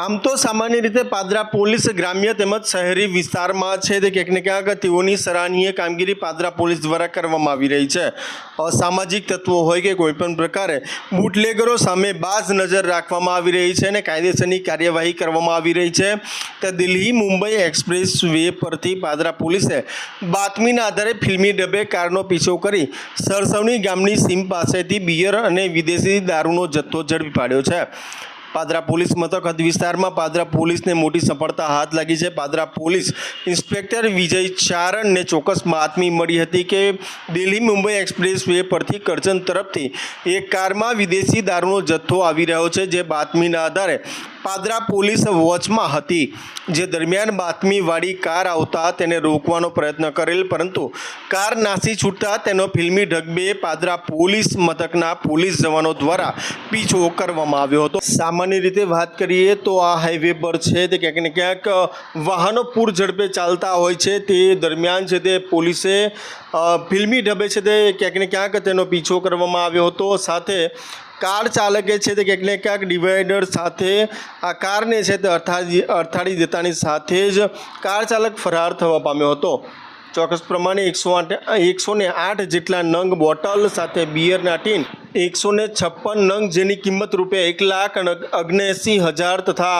આમ તો સામાન્ય રીતે પાદરા પોલીસ ગ્રામ્ય તેમજ શહેરી વિસ્તારમાં છે તે ક્યાંક ને ક્યાંક તેઓની સરાહનીય કામગીરી પાદરા પોલીસ દ્વારા કરવામાં આવી રહી છે. અસામાજિક તત્વો હોય કે કોઈપણ પ્રકારે બુટલેગરો સામે બાજ નજર રાખવામાં આવી રહી છે અને કાયદેસરની કાર્યવાહી કરવામાં આવી રહી છે. તો દિલ્હી મુંબઈ એક્સપ્રેસ વે પરથી પાદરા પોલીસે બાતમીના આધારે ફિલ્મી ડબ્બે કારનો પીછો કરી સરસવણી ગામની સીમ પાસેથી બિયર અને વિદેશી દારૂનો જથ્થો ઝડપી પાડ્યો છે. પાદરા પોલીસ મથક હદ વિસ્તારમાં પાદરા પોલીસને મોટી સફળતા હાથ લાગી છે. પાદરા પોલીસ ઇન્સ્પેક્ટર વિજય ચારણને ચોક્કસ બાતમી મળી હતી કે દિલ્હી મુંબઈ એક્સપ્રેસ વે પરથી કરજણ તરફથી એક કારમાં વિદેશી દારૂનો જથ્થો આવી રહ્યો છે, જે બાતમીના આધારે પાદરા પોલીસ વોચમાં હતી. જે દરમિયાન બાતમીવાળી કાર આવતા તેને રોકવાનો પ્રયત્ન કરેલ, પરંતુ કાર નાસી છૂટતા તેનો ફિલ્મી ઢગબે પાદરા પોલીસ મથકના પોલીસ જવાનો દ્વારા પીછો કરવામાં આવ્યો હતો. સામાન્ય રીતે વાત કરીએ તો આ હાઈવે પર છે તે ક્યાંક ને ક્યાંક વાહનો પૂર ઝડપે ચાલતા હોય છે. તે દરમિયાન છે તે પોલીસે ફિલ્મી ઢબે છે તે ક્યાંક ને ક્યાંક તેનો પીછો કરવામાં આવ્યો હતો. સાથે કાર ચાલકે છે તે ક્યાંક ને ક્યાંક ડિવાઈડર સાથે આ કારને છે તે અડથાડી અડથાડી દેતાની સાથે જ કાર ચાલક ફરાર થવા પામ્યો હતો. ચોક્કસ પ્રમાણે એકસો આઠ એકસો ને આઠ જેટલા નંગ બોટલ સાથે બિયરના ટીન, એકસો ને છપ્પન નંગ જેની કિંમત રૂપિયા એક લાખ અગ્નેસી હજાર તથા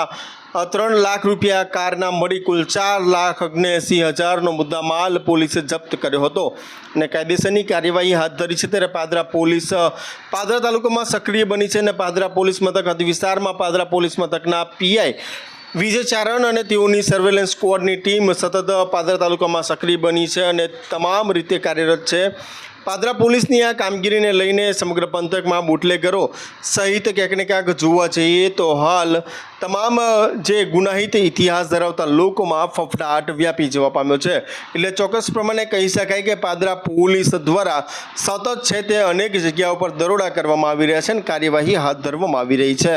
ત્રણ લાખ રૂપિયા કારના મળી કુલ ચાર લાખ અગ્નેસી હજારનો મુદ્દા માલ પોલીસે જપ્ત કર્યો હતો અને કાયદેસરની કાર્યવાહી હાથ ધરી છે ત્યારે પાદરા પોલીસ પાદરા તાલુકામાં સક્રિય બની છે અને પાદરા પોલીસ મથક હદ વિસ્તારમાં પાદરા પોલીસ મથકના પીઆઈ વિજય ચારણ અને તેઓની સર્વેલન્સ સ્કવોડની ટીમ સતત પાદરા તાલુકામાં સક્રિય બની છે અને તમામ રીતે કાર્યરત છે. પાદરા પોલીસની આ કામગીરીને લઈને સમગ્ર પંથકમાં બુટલેગરો સહિત ક્યાંક ને ક્યાંક જોવા જઈએ તો હાલ તમામ જે ગુનાહિત ઇતિહાસ ધરાવતા લોકોમાં ફફડાટ વ્યાપી જવા પામ્યો છે. એટલે ચોક્કસ પ્રમાણે કહી શકાય કે પાદરા પોલીસ દ્વારા સતત છે તે અનેક જગ્યાઓ પર દરોડા કરવામાં આવી રહ્યા છે અને કાર્યવાહી હાથ ધરવામાં આવી રહી છે.